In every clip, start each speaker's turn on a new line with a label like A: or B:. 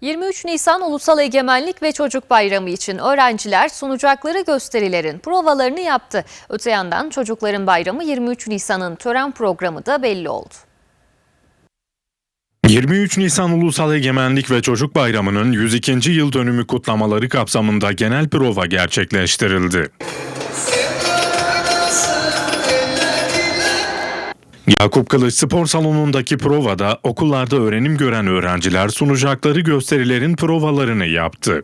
A: 23 Nisan Ulusal Egemenlik ve Çocuk Bayramı için öğrenciler sunacakları gösterilerin provalarını yaptı. Öte yandan çocukların bayramı 23 Nisan'ın tören programı da belli oldu.
B: 23 Nisan Ulusal Egemenlik ve Çocuk Bayramı'nın 102. yıl dönümü kutlamaları kapsamında genel prova gerçekleştirildi. Yakup Kılıç Spor Salonu'ndaki provada okullarda öğrenim gören öğrenciler sunacakları gösterilerin provalarını yaptı.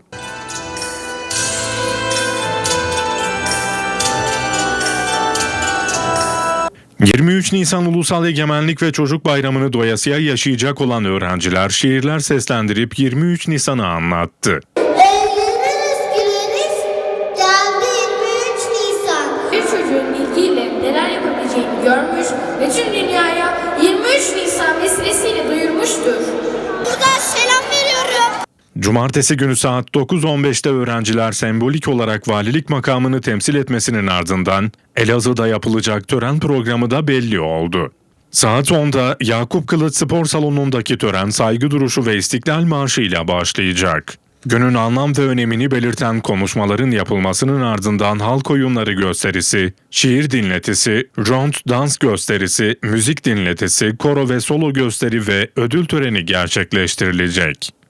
B: ...23 Nisan Ulusal Egemenlik ve Çocuk Bayramı'nı doyasıya yaşayacak olan öğrenciler şiirler seslendirip 23 Nisan'ı anlattı.
C: Neler yapabileceğini görmüş ve tüm dünyaya 23 Nisan vesilesiyle duyurmuştur.
D: Buradan selam veriyorum.
B: Cumartesi günü saat 9.15'te öğrenciler sembolik olarak valilik makamını temsil etmesinin ardından Elazığ'da yapılacak tören programı da belli oldu. Saat 10'da Yakup Kılıç Spor Salonu'ndaki tören saygı duruşu ve istiklal marşı ile başlayacak. Günün anlam ve önemini belirten konuşmaların yapılmasının ardından halk oyunları gösterisi, şiir dinletisi, rond dans gösterisi, müzik dinletisi, koro ve solo gösteri ve ödül töreni gerçekleştirilecek.